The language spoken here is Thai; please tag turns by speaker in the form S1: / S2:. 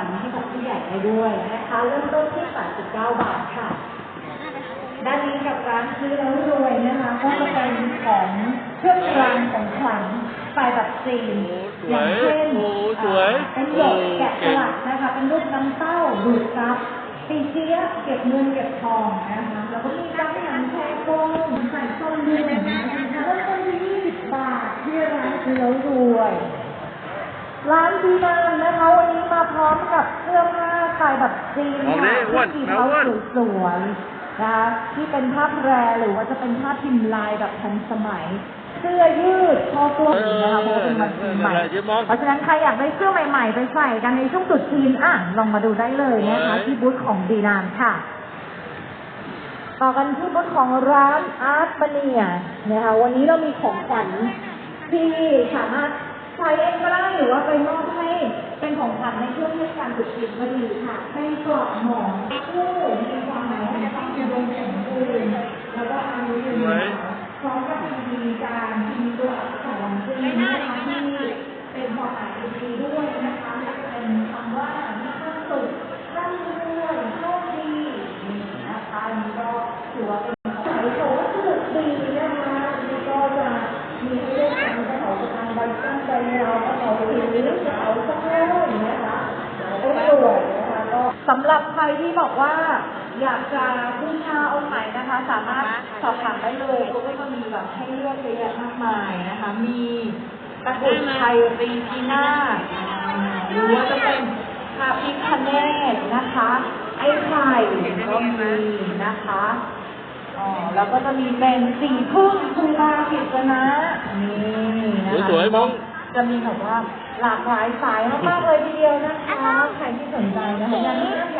S1: วัญให้กับผู้ใหญ่ได้ด้วยนะคะเริ่มต้นที่89บาทค่ะ ด้านนี้กับร้านซื้อแล้วรวยนะคะ ก็จะเป็นของเครื่องรางของขลังสไตล์แบบจีน
S2: โอ้ส
S1: อ
S2: วย
S1: ย่างเช่น
S2: โอ้สวย
S1: เอ่อเป็นหยกแกะสลักนะคะ เป็นรูปน้ำเต้าดูดซับปีเจี๊ยบเก็บเงินเก็บทองนะคะ แล้วก็มีการหันแชร์โกงใส่ต้นเดือนนะคะเริ่มต้นที่ 20 บาทที่ร้านซื้อแล้วรวย ร้านดีนานนะคะวันนี้มาพร้อมกับเสื้อผ้าสไตล์แบบจีน
S2: มองดิ
S1: ค่ะ
S2: อ้วน
S1: ที่
S2: แมว
S1: เขา
S2: อ้วน
S1: สวยๆนะคะที่เป็นภาพแรหรือว่าจะเป็นภาพพิมพ์ลายแบบทันสมัย เสื้อยืดคอกลมนะคะเพราะว่าเป็นวันปีใหม่
S2: เออเดี๋ยวมอง
S1: เพราะฉะนั้นใครอยากได้เสื้อใหม่ๆ ไปใส่กันในช่วงตรุษจีนอะลองมาดูได้เลยนะคะ
S2: สวย
S1: ที่บูธของดีนานค่ะ ต่อกันที่บูธของร้านอาร์ตบเนียนะคะวันนี้เรามีของขวัญที่สามารถใช้เองก็ได้หรือ ว่าไปมอบให้เป็นของขวัญในช่วงเทศกาลตรุษจีนก็ดีค่ะเป็นกรอบหมอนคู่มีความหมายว่าจะต้องมีดวงสมบูรณ์แล้วก็อายุยืน
S2: ยา
S1: วพร้อมกับมีการมีตัวอักษรจีนนะคะที่เป็นความหมายดีด้วยนะคะและเป็นคำว่ามีความสุขร่ำรวยโชคดีนี่นะคะนนี้ก็ถือว่าเป็นสายโสดสนุกดีนะคะอันนี้ก็จะมีให้เลือกทำกระเป๋าสตางค์ใบสั้นใบยาวกระเป๋าถือกระเป๋าสะพายนะคะก็สวยนะคะก็ สำหรับใครที่บอกว่าอยากจะบูชาองค์ไหนนะคะ สามารถสอบถามได้เลยเพราะว่ามีแบบให้เลือกเยอะแยะมากมายนะคะ มีตะกรุดไทยรีพีนาศหรือว่าจะเป็นพระพิคเนตนะคะไอ้ไข่ก็มีนะคะอ๋อแล้วก็จะมีเป็นสีพึ่งภูบากิจนะนี่นะคะ
S2: สวยๆมอง
S1: จะมีแบบว่า หลากหลายสายมากๆเลยทีเดียวนะคะใครที่สนใจนะคะอย่างนี้